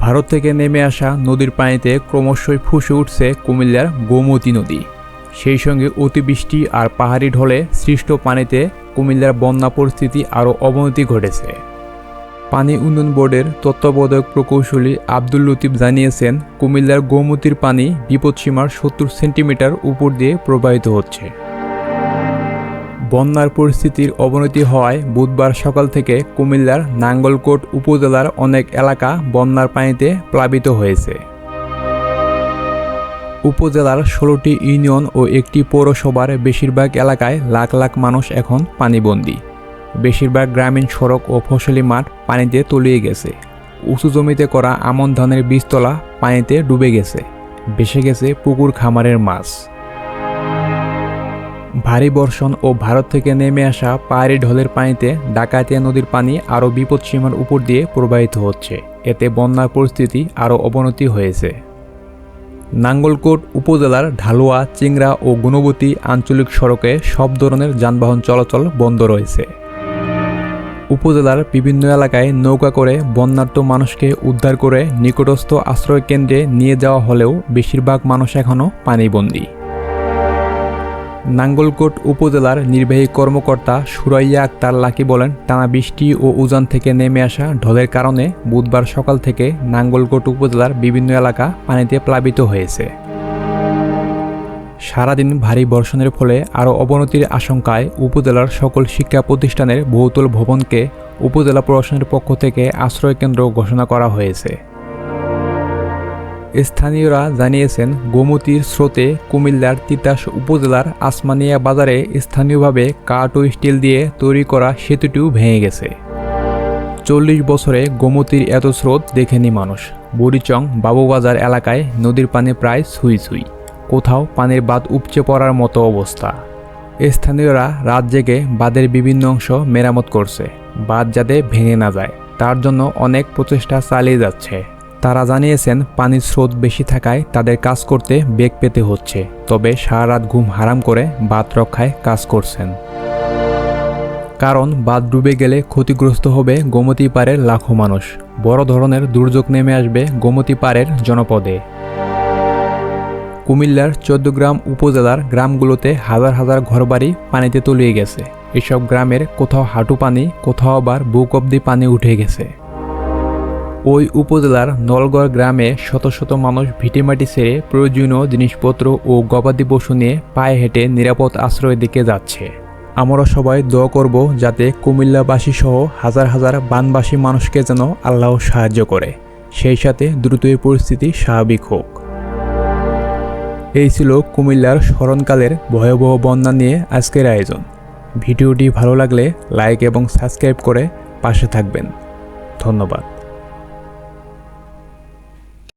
ভারত থেকে নেমে আসা নদীর পানিতে ক্রমশই ফুসে উঠছে কুমিল্লার গোমতী নদী। সেই সঙ্গে অতিবৃষ্টি আর পাহাড়ি ঢলে সৃষ্ট পানিতে কুমিল্লার বন্যা পরিস্থিতি আরও অবনতি ঘটেছে। পানি উন্নয়ন বোর্ডের তত্ত্বাবধায়ক প্রকৌশলী আব্দুল লতিফ জানিয়েছেন, কুমিল্লার গোমতীর পানি বিপদসীমার সত্তর সেন্টিমিটার উপর দিয়ে প্রবাহিত হচ্ছে। বন্যার পরিস্থিতির অবনতি হওয়ায় বুধবার সকাল থেকে কুমিল্লার নাঙ্গলকোট উপজেলার অনেক এলাকা বন্যার পানিতে প্লাবিত হয়েছে। উপজেলার ষোলোটি ইউনিয়ন ও একটি পৌরসভার বেশিরভাগ এলাকায় লাখ লাখ মানুষ এখন পানিবন্দী। বেশিরভাগ গ্রামীণ সড়ক ও ফসলি মাঠ পানিতে তলিয়ে গেছে। উঁচু জমিতে করা আমন ধানের বীজতলা পানিতে ডুবে গেছে। ভেসে গেছে পুকুর খামারের মাছ। ভারী বর্ষণ ও ভারত থেকে নেমে আসা পাহাড়ি ঢলের পানিতে ডাকাতিয়া নদীর পানি আরও বিপদসীমার উপর দিয়ে প্রবাহিত হচ্ছে। এতে বন্যার পরিস্থিতি আরও অবনতি হয়েছে। নাঙ্গলকোট উপজেলার ঢালুয়া, চিংড়া ও গুণবতী আঞ্চলিক সড়কে সব ধরনের যানবাহন চলাচল বন্ধ রয়েছে। উপজেলার বিভিন্ন এলাকায় নৌকা করে বন্যার্ত মানুষকে উদ্ধার করে নিকটস্থ আশ্রয় কেন্দ্রে নিয়ে যাওয়া হলেও বেশিরভাগ মানুষ এখনও পানিবন্দী। নাঙ্গলকোট উপজেলার নির্বাহী কর্মকর্তা সুরাইয়া আক্তার লাকি বলেন, টানা বৃষ্টি ও উজান থেকে নেমে আসা ঢলের কারণে বুধবার সকাল থেকে নাঙ্গলকোট উপজেলার বিভিন্ন এলাকা পানিতে প্লাবিত হয়েছে। সারাদিন ভারী বর্ষণের ফলে আরও অবনতির আশঙ্কায় উপজেলার সকল শিক্ষা প্রতিষ্ঠানের বহুতল ভবনকে উপজেলা প্রশাসনের পক্ষ থেকে আশ্রয়কেন্দ্র ঘোষণা করা হয়েছে। স্থানীয়রা জানিয়েছেন, গোমতীর স্রোতে কুমিল্লার তিতাস উপজেলার আসমানিয়া বাজারে স্থানীয়ভাবে কাঠ ও স্টিল দিয়ে তৈরি করা সেতুটিও ভেঙে গেছে। চল্লিশ বছরে গোমতীর এত স্রোত দেখেনি মানুষ। বুড়িচং বাবুবাজার এলাকায় নদীর পানি প্রায় ছুঁই ছুঁই। কোথাও পানির বাঁধ উপচে পড়ার মতো অবস্থা। স্থানীয়রা রাত জেগে বাঁধের বিভিন্ন অংশ মেরামত করছে। বাঁধ যাতে ভেঙে না যায়, তার জন্য অনেক প্রচেষ্টা চালিয়ে যাচ্ছে। তারা জানিয়েছেন, পানির স্রোত বেশি থাকায় তাদের কাজ করতে বেগ পেতে হচ্ছে। তবে সারা রাত ঘুম হারাম করে বাঁধ রক্ষায় কাজ করছেন। কারণ, বাঁধ ডুবে গেলে ক্ষতিগ্রস্ত হবে গোমতী পাড়ের লাখো মানুষ। বড় ধরনের দুর্যোগ নেমে আসবে গোমতী পাড়ের জনপদে। কুমিল্লার চৌদ্দগ্রাম উপজেলার গ্রামগুলোতে হাজার হাজার ঘরবাড়ি পানিতে তলিয়ে গেছে। এসব গ্রামের কোথাও হাঁটু পানি, কোথাও আবার বুক অব্দি পানি উঠে গেছে। ওই উপজেলার নলগড় গ্রামে শত শত মানুষ ভিটেমাটি ছেড়ে প্রয়োজনীয় জিনিসপত্র ও গবাদি পশু নিয়ে পায়ে হেঁটে নিরাপদ আশ্রয়ের দিকে যাচ্ছে। আমরা সবাই দোয়া করব যাতে কুমিল্লাবাসী সহ হাজার হাজার বানবাসী মানুষকে যেন আল্লাহ সাহায্য করে। সেই সাথে দ্রুতই পরিস্থিতি স্বাভাবিক হোক। এই ছিল কুমিল্লার স্মরণকালের ভয়াবহ বন্যা নিয়ে আজকের আয়োজন। ভিডিওটি ভালো লাগলে লাইক এবং সাবস্ক্রাইব করে পাশে থাকবেন। ধন্যবাদ।